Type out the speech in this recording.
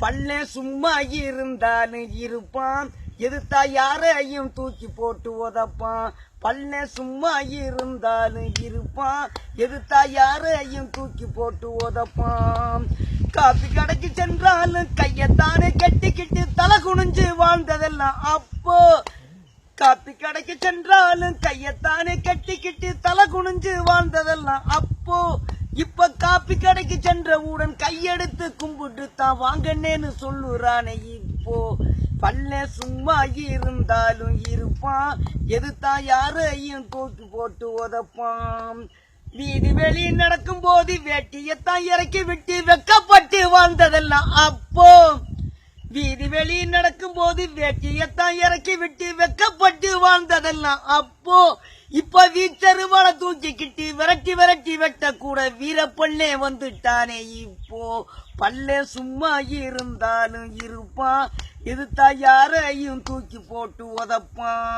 பல்லே சும்மா இருந்தாலும் இருப்பான். எதிர்த்தா யாரையும் தூக்கி போட்டு உதப்பான். பல்லே சும்மா இருந்தாலும் இருப்பான். எதிர்த்தா யாரையும் தூக்கி போட்டு உதப்பான். காப்பி கடைக்கு சென்றாலும் கையத்தானே கட்டிக்கிட்டு தலை குனிஞ்சு வாழ்ந்ததெல்லாம் அப்போ. காப்பி கடைக்கு சென்றாலும் கையத்தானே கட்டிக்கிட்டு தலை குனிஞ்சு வாழ்ந்ததெல்லாம் அப்போ. கடைக்கு கடைக்கு சென்றவுடன் கையெடுத்து கும்பிட்டு தான் வாங்கன்னேன்னு சொல்லுறானே இப்போ பல்ல சும்மா இருந்தாலும் இருப்பான். எதுதான் யாரையும் தூக்கி போட்டு உதப்பான். வீடு வெளியே நடக்கும் போது வேட்டியத்தான் இறக்கி விட்டு வெக்கப்பட்டு வாழ்ந்ததெல்லாம் அப்போ வீதி வெளியே நடக்கும் போது வேட்டியத்தான் இறக்கி விட்டு வெக்கப்பட்டு வாழ்ந்ததெல்லாம் அப்போ இப்ப வீச்சருவாள தூக்கிக்கிட்டு விரட்டி விரட்டி வெட்ட கூட வீரப்பள்ளே வந்துட்டானே. இப்போ பல்லே சும்மா இருந்தாலும் இருப்பான். எதுத்தா யாரையும் தூக்கி போட்டு உதப்பான்.